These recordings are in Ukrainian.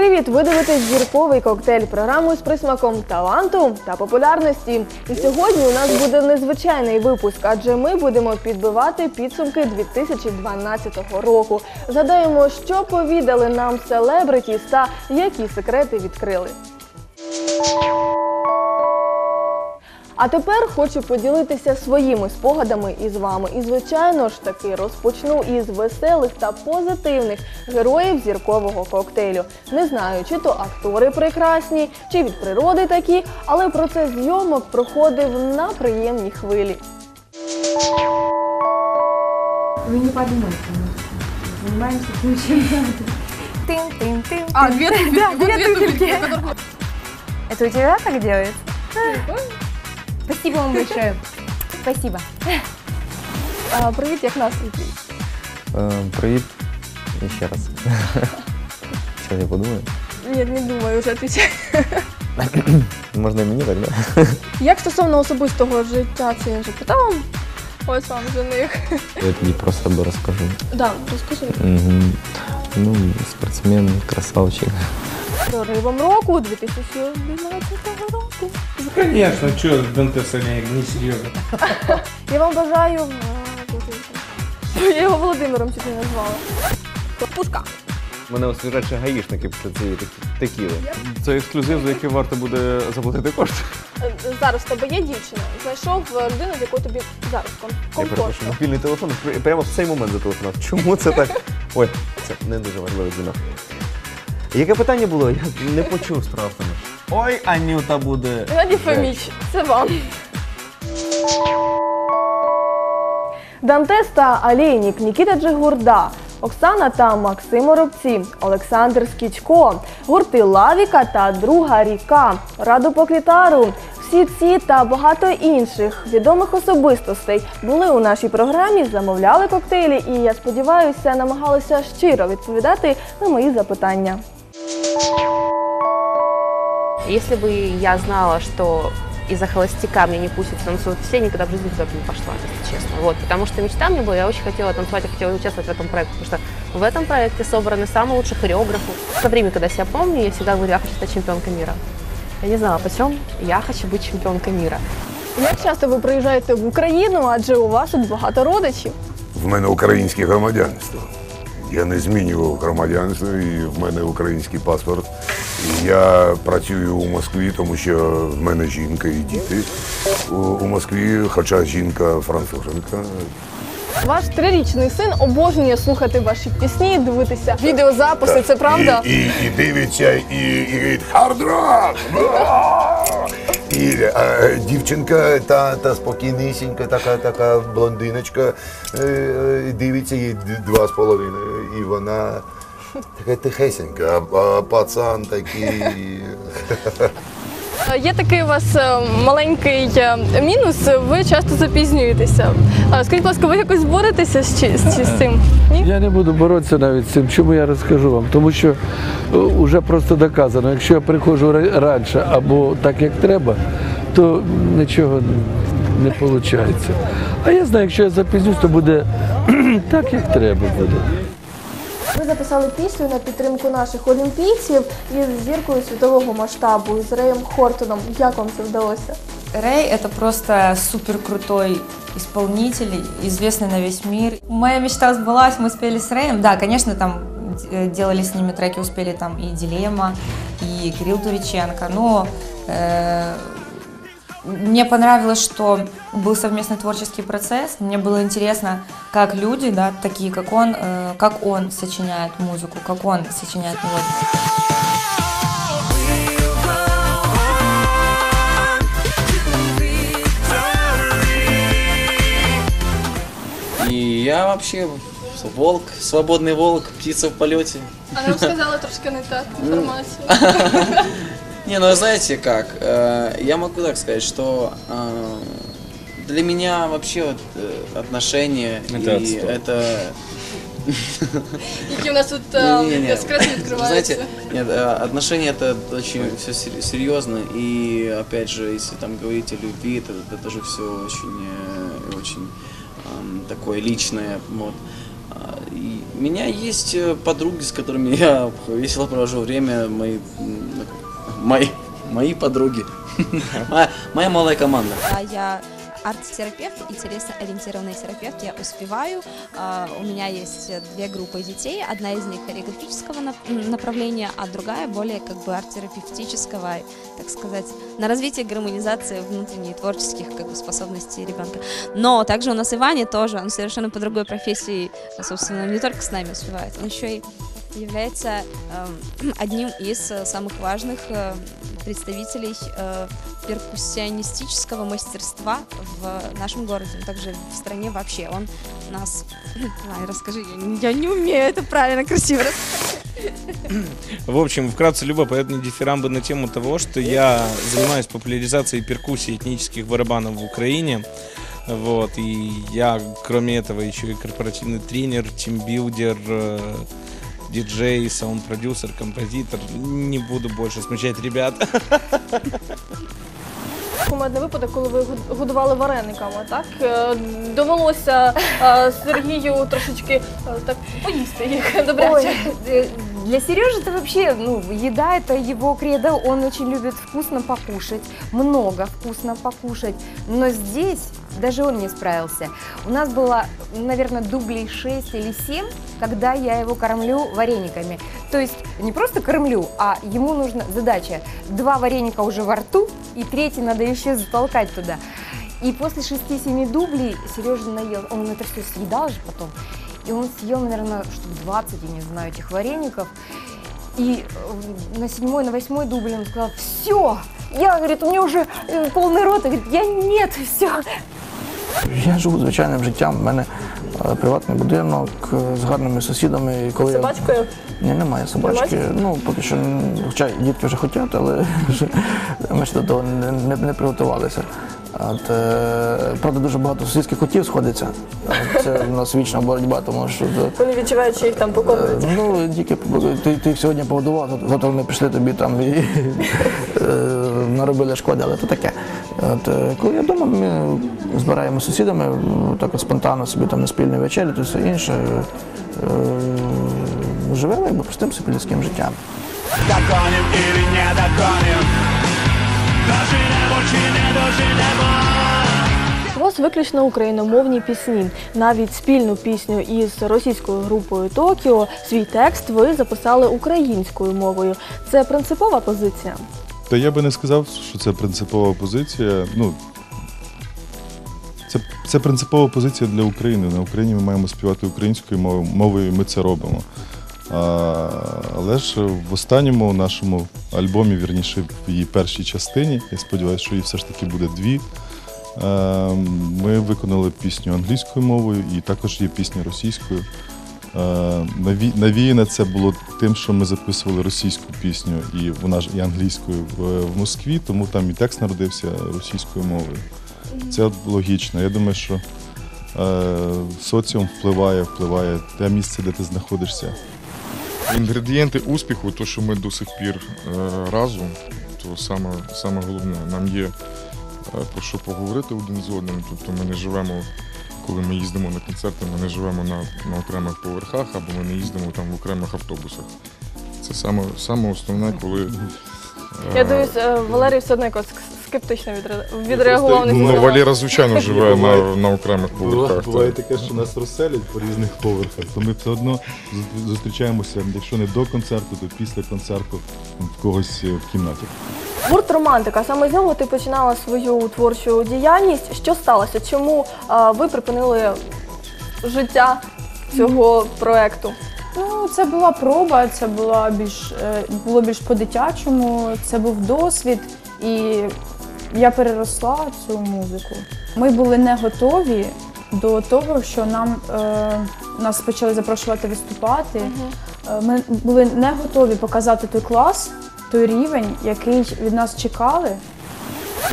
Привіт! Ви дивитесь зірковий коктейль програму з присмаком таланту та популярності. І сьогодні у нас буде незвичайний випуск, адже ми будемо підбивати підсумки 2012 року. Згадаємо, що повідали нам селебритіс та які секрети відкрили. А тепер хочу поділитися своїми спогадами із вами. І, звичайно ж таки, розпочну із веселих та позитивних героїв зіркового коктейлю. Не знаю, чи то актори прекрасні, чи від природи такі, але процес зйомок проходив на приємній хвилі. Вы не подумайте, мы занимаемся тем, чем надо. Тын-тын-тын. А, две, Да, вот две две туфельки. туфельки. Это у тебя так делается? Спасибо вам большое. Спасибо. А, привіт, як настрій? Е, Привіт. І ще раз. Що я подумаю? Ні, не думаю, вже відповідаю. Можна і мені так, да? Як стосовно особистого життя, це я вже питала. Ось вам жених. Я тоді про себе розкажу. Да, розкажи. Мгм. Ну, спортсмен, красавчик. Проривом року 2012 року. Конечно, что Дантес Олег, не серьезно. Я вам бажаю. Я його Володимиром чуть не назвала. Пушка. Мене освіжать гаїшники після цієї такі- текіли. Це ексклюзив, за який варто буде заплатити кошти. Е, Зараз в тебе є дівчина. Знайшов е, людину, з якою тобі зараз ком- Я комфортно. перепрошую, мобільний телефон пр- прямо в цей момент зателефонував. Чому це так? Ой, це не дуже важливий дзвінок. Яке питання було? Я не почув тому. Ой, Анюта буде. Геннадій Фоміч, це вам. Дантес та Алєнік, Нікіта Джигурда, Оксана та Максим Оробці, Олександр Скічко, гурти Лавіка та Друга ріка, Раду Поклітару. Всі ці та багато інших відомих особистостей були у нашій програмі, замовляли коктейлі і, я сподіваюся, намагалися щиро відповідати на мої запитання. Если бы я знала, что из-за холостяка меня не пустят танцуют все, я никогда в жизни туда бы не пошла, если честно. Вот, потому что мечта мне была, я очень хотела танцевать, я хотела участвовать в этом проекте, потому что в этом проекте собраны самые лучшие хореографы. Со времени, когда себя помню, я всегда говорю, я хочу стать чемпионкой мира. Я не знала, почему я хочу быть чемпионкой мира. Як часто ви приїжджаєте в Україну, адже у вас тут багато родичів? В мене українське громадянство. Я не змінював громадянство, і в мене український паспорт. І я працюю у Москві, тому що в мене жінка і діти у, у Москві, хоча жінка француженка. Ваш трирічний син обожнює слухати ваші пісні, дивитися відеозаписи. Це правда? І, і, і дивиться, і, і говорить хард-рок! І а, дівчинка та, та спокійнісінька, така, така блондиночка, е, е, дивиться їй два з половиною, і вона така тихесенька, а пацан такий. Е, Є такий у вас е, маленький е, мінус. Ви часто запізнюєтеся. Скажіть, будь ласка, ви якось боретеся з, цим? Я не буду боротися навіть з цим. Чому я розкажу вам? Тому що вже просто доказано, якщо я приходжу раніше або так як треба, то нічого не виходить. А я знаю, якщо я запізнюсь, то буде так, як треба буде. Ви записали пісню на підтримку наших олімпійців із зіркою світового масштабу з Реєм Хортоном. Як вам це вдалося? Рэй – это просто супер крутой исполнитель, известный на весь мир. Моя мечта сбылась, мы спели с Рэем. Да, конечно, там э, делали с ними треки, успели там и Дилемма, и Кирилл Туриченко, но э, мне понравилось, что был совместный творческий процесс. Мне было интересно, как люди, да, такие как он, э, как он сочиняет музыку, как он сочиняет мелодию. И я вообще волк, свободный волк, птица в полете. А нам сказали трошки не так інформацію. Не, ну знаете как, э, я могу так сказать, что э, для меня вообще вот э, отношения Это и отстой. это... Які у нас тут Не-не-не. секрети Знаете, відкриваються. нет, э, отношения это очень все серьезно, и опять же, если там говорить о любви, это, это тоже все очень, э, очень такое личное, вот. А, и у меня есть э, подруги, с которыми я весело провожу время, мои, м, мои, мои подруги, моя, моя малая команда. А Я арт-терапевт и телесно-ориентированный терапевт. Я успеваю. А, У меня есть две группы детей. Одна из них хореографического направления, а другая более как бы арт-терапевтического, так сказать, на развитие гармонизации внутренних творческих как бы, способностей ребенка. Но также у нас и Ваня тоже, он совершенно по другой профессии, собственно, не только с нами успевает, он еще и является эм, одним из э, самых важных э, представителей э, перкуссионистического мастерства в нашем городе, но также в стране вообще. Он нас... Ай, расскажи, я не, умею это правильно, красиво. В общем, вкратце любопытный дифирамбы на тему того, что я занимаюсь популяризацией перкуссии этнических барабанов в Украине. Вот, и я, кроме этого, еще и корпоративный тренер, тимбилдер, диджей, саунд-продюсер, композитор. Не буду больше смущать ребят. Кумедний випадок, коли ви год- годували варениками, так? Е, Довелося е, Сергію трошечки е, так поїсти їх добряче. Ой, э, для Сережи это вообще, ну, еда это его кредо, он очень любит вкусно покушать, много вкусно покушать, но здесь даже он не справился. У нас было, наверное, дублей 6 или 7, когда я его кормлю варениками. То есть не просто кормлю, а ему нужна задача. Два вареника уже во рту, и третий надо еще затолкать туда. И после 6-7 дублей Сережа наел, он это все съедал же потом. И он съел, наверное, штук 20, я не знаю, этих вареников. И э, на седьмой, на восьмой дубль он сказал, все, я, говорит, у меня уже э, полный рот. И говорит, я нет, все. Я живу звичайним життям. У мене е, приватний будинок е, з гарними сусідами. Коли собачкою? я-? Ні, немає собачки. Немає? Ну, поки що, хоча дітки вже хочуть, але ми ще до того не, не, не приготувалися. От, е, правда, дуже багато сусідських котів сходиться. Це в нас вічна боротьба, тому що е, Вони відчувають, що їх там покормлять. Ну, тільки ти, ти їх сьогодні погодував, зато- завтра вони прийшли тобі там і е, наробили шкоди, але то таке. От, е, коли я вдома, ми збираємо з сусідами, так от спонтанно собі там на спільні вечері, то все інше. Е, живемо якби простим сипільським життям. Догоним или не догоним Доженемо чи не доженемо вас виключно україномовні пісні. Навіть спільну пісню із російською групою Токіо свій текст ви записали українською мовою. Це принципова позиція. Та я би не сказав, що це принципова позиція. Ну, це, це принципова позиція для України. На Україні ми маємо співати українською мовою, мовою ми це робимо. Але ж в останньому нашому альбомі, вірніше, в її першій частині, я сподіваюся, що її все ж таки буде дві. е, Ми виконали пісню англійською мовою і також є пісня російською. Е, Навіяне це було тим, що ми записували російську пісню, і вона ж і англійською в, в Москві, тому там і текст народився російською мовою. Це логічно. Я думаю, що е, соціум впливає, впливає те місце, де ти знаходишся. Інгредієнти успіху, то що ми до сих пір е, разом, то саме, саме головне, нам є е, про що поговорити один з одним. Тобто ми не живемо, коли ми їздимо на концерти, ми не живемо на, на окремих поверхах або ми не їздимо там в окремих автобусах. Це саме, саме основне, коли. Я дивлюсь, е, Валерій все одно якось скептично відре- відреагував на Ну, слова. Валера, звичайно, живе на, на окремих поверхах. Буває таке, що нас розселять по різних поверхах, то ми все одно зу- зустрічаємося, якщо не до концерту, то після концерту в когось е, в кімнаті. Гурт романтика. Саме з нього ти починала свою творчу діяльність. Що сталося? Чому е, ви припинили життя цього проекту? Ну, це була проба, це була більш е, було більш по-дитячому, це був досвід, і я переросла цю музику. Ми були не готові до того, що нам е, нас почали запрошувати виступати. Е, Ми були не готові показати той клас, той рівень, який від нас чекали.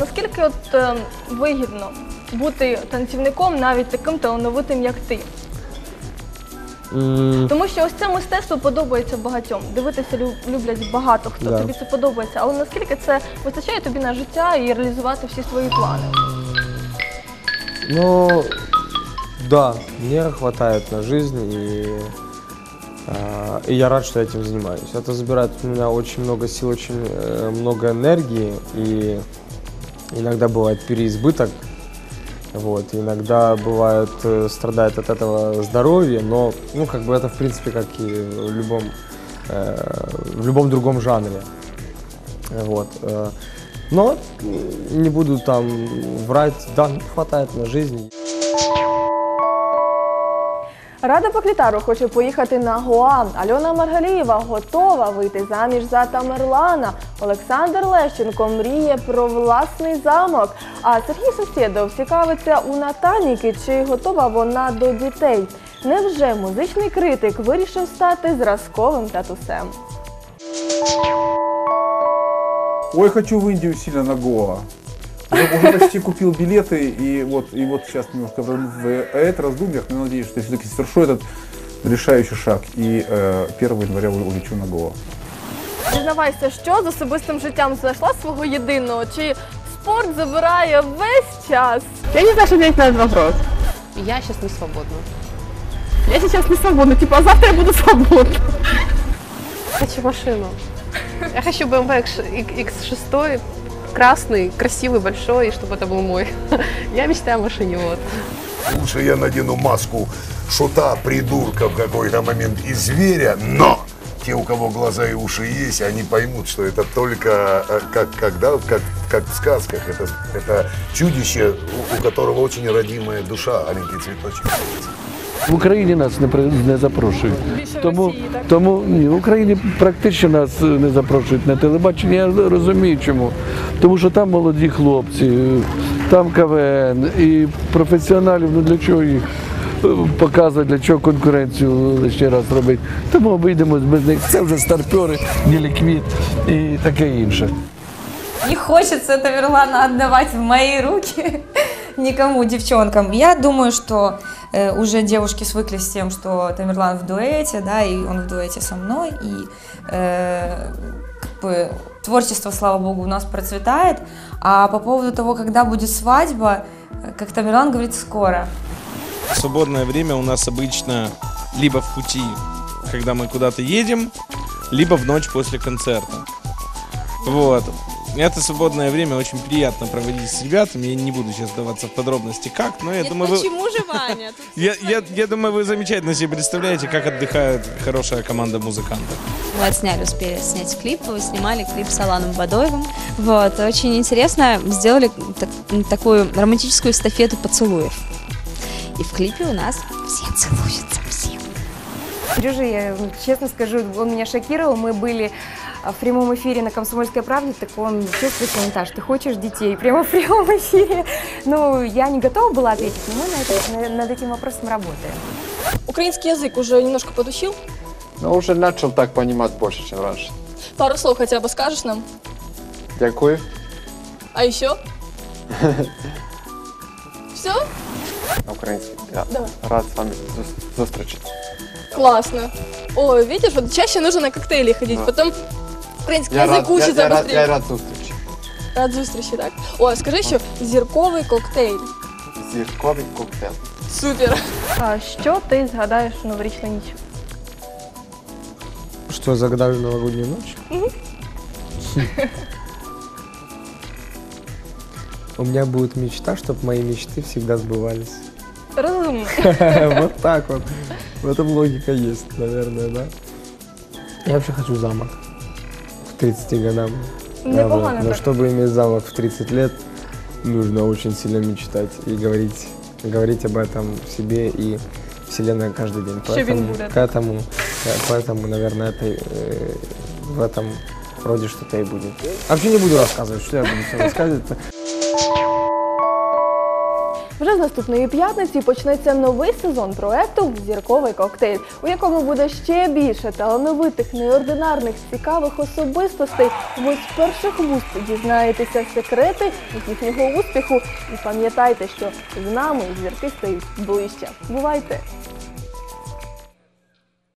Наскільки от е, вигідно бути танцівником навіть таким талановитим, як ти? Тому що ось це мистецтво подобається багатьом. Дивитися лю- люблять багато хто. Да. Тобі це подобається. Але наскільки це вистачає тобі на життя і реалізувати всі свої плани? Ну, Да, мне хватает на жизнь, и, а, и я рад, что я этим занимаюсь. Это забирает у меня очень много сил, очень э, много энергии, и иногда бывает переизбыток. Вот, иногда бывает э, страдает от этого здоровье, но ну как бы это в принципе как и в любом э, в любом другом жанре. Вот. э. Но не буду там врать, да, хватает на жизнь. Рада Поклітару хоче поїхати на Гоа. Альона Маргалієва готова вийти заміж за Тамерлана. Олександр Лещенко мріє про власний замок. А Сергій Сусєдов цікавиться у Наталіки, чи готова вона до дітей. Невже музичний критик вирішив стати зразковим татусем? Ой, хочу в Индию сильно на Гоа Уже, уже почти купил билеты, и вот, и вот сейчас немножко в, в это раздумьях, но надеюсь, что все-таки совершу этот решающий шаг. И э, 1 января улечу на Гоа. Дізнавайся, що з особистим життям знайшла свого єдиного? Чи спорт забирає весь час? Я не знаю, що ответить на этот вопрос. Я сейчас не свободна. Я сейчас не свободна, типа, а завтра я буду свободна. Хочу машину. Я хочу BMW X6, красный, красивый, большой, и чтобы это был мой. Я мечтаю о машине, вот. Лучше я надену маску шута, придурка в какой-то момент и зверя, но те, у кого глаза и уши есть, они поймут, что это только э, как, когда, как, как в сказках. Это, это чудище, у, у которого очень родимая душа, аленький цветочек. В Україні нас не, при- не запрошують. Тому, тому ні, в Україні практично нас е, не запрошують на телебачення. Я розумію чому. Тому що там молоді хлопці, там КВН і професіоналів, ну для чого їх е, показувати, для чого конкуренцію ще раз робити. Тому обійдемось без них. Це вже старпери, неліквід і таке інше. Не хочется Тамерлана отдавать в мои руки никому, девчонкам. Я думаю, что э, уже девушки свыклись с тем, что Тамерлан в дуэте, да, и он в дуэте со мной, и э, как бы творчество, слава богу, у нас процветает. А по поводу того, когда будет свадьба, как Тамерлан говорит, скоро. Свободное время у нас обычно либо в пути, когда мы куда-то едем, либо в ночь после концерта. Вот. Это свободное время очень приятно проводить с ребятами. Я не буду сейчас вдаваться в подробности как, но я думаю, вы... Почему же, Ваня? Я, я, я думаю, вы замечательно себе представляете, как отдыхает хорошая команда музыкантов. Мы отсняли, успели снять клип, снимали клип с Аланом Бадоевым. Вот, очень интересно, сделали так- такую романтическую эстафету поцелуев. И в клипе у нас все целуются, все. Сережа, я честно скажу, он меня шокировал. Мы были в прямом эфире на «Комсомольской правде», так он чувствует комментаж, ты хочешь детей? Прямо в прямом эфире. Ну, я не готова была ответить, но мы на это- на- над этим вопросом работаем. Украинский язык уже немножко подучил? Ну, уже начал так понимать больше, чем раньше. Пару слов хотя бы скажешь нам? Дякую. А еще? Все? На українській. Я Давай. рад з вами зус- зустрічатися. Классно. Ой, видишь, вот чаще нужно на коктейли ходить, Да. потом украинский Я язык рад, я, учится я, рад, быстрее. я рад зустрічі. Рад зустрічі, так. О, а скажи ще зірковий коктейль. Зірковий коктейль. Супер. А що ти згадаєш у новорічну ніч? Что я загадаю в новогоднюю ночь? Мгм. У меня будет мечта, чтобы мои мечты всегда сбывались. Розумно. Вот так вот. В этом логика есть, наверное, да? Я вообще хочу замок к 30 годам. Непогано Но так. чтобы иметь замок в 30 лет, нужно очень сильно мечтать и говорить, говорить об этом себе и Вселенной каждый день. Поэтому, к этому, поэтому, наверное, это, э, в этом роде что-то и будет. Вообще не буду рассказывать, что я буду всё рассказывать. Вже з наступної п'ятниці почнеться новий сезон проекту Зірковий коктейль, у якому буде ще більше талановитих, неординарних, цікавих особистостей. Ви з перших вуст дізнаєтеся секрети їхнього успіху. І пам'ятайте, що з нами зірки стають ближче. Бувайте!